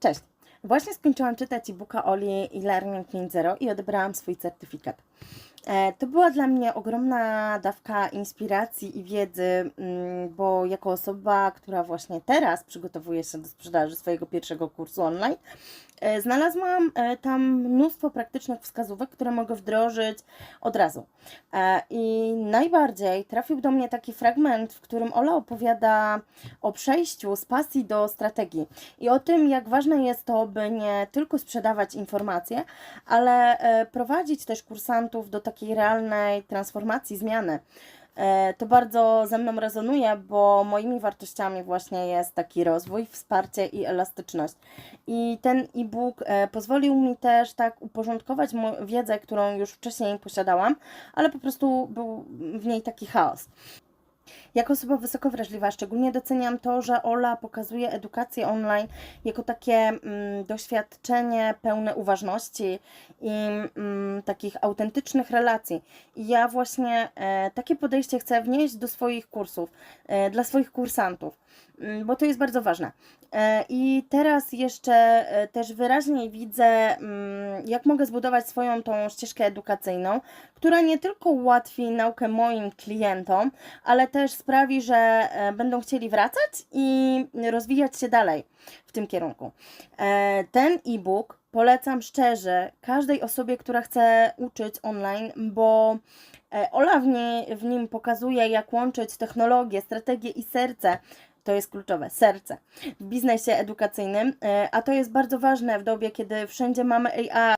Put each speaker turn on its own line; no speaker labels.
Cześć! Właśnie skończyłam czytać e-booka Oli e-Learning 5.0 i odebrałam swój certyfikat. E, To była dla mnie ogromna dawka inspiracji i wiedzy, mm, bo jako osoba, która właśnie teraz przygotowuje się do sprzedaży swojego pierwszego kursu online, e, znalazłam e, tam mnóstwo praktycznych wskazówek, które mogę wdrożyć od razu. I najbardziej trafił do mnie taki fragment, w którym Ola opowiada o przejściu z pasji do strategii i o tym, jak ważne jest to, by nie tylko sprzedawać informacje, ale prowadzić też kursantów do takiej realnej transformacji, zmiany. E, To bardzo ze mną rezonuje, bo moimi wartościami właśnie jest taki rozwój, wsparcie i elastyczność. I ten e-book e, pozwolił mi też tak uporządkować wiedzę, którą już wcześniej posiadałam, ale po prostu był w niej taki chaos. Jako osoba wysoko wrażliwa, szczególnie doceniam to, że Ola pokazuje edukację online jako takie mm, doświadczenie pełne uważności i mm, takich autentycznych relacji. I ja właśnie e, takie podejście chcę wnieść do swoich kursów, e, dla swoich kursantów, mm, bo to jest bardzo ważne. E, I teraz jeszcze też wyraźniej widzę, mm, jak mogę zbudować swoją tą ścieżkę edukacyjną, która nie tylko ułatwi naukę moim klientom, ale też sprawi, że będą chcieli wracać i rozwijać się dalej w tym kierunku. Ten e-book polecam szczerze każdej osobie, która chce uczyć online, bo e, Ola w, nie, w nim pokazuje, jak łączyć technologię, strategię i serce. To jest kluczowe, serce w biznesie edukacyjnym, e, a to jest bardzo ważne w dobie, kiedy wszędzie mamy AI,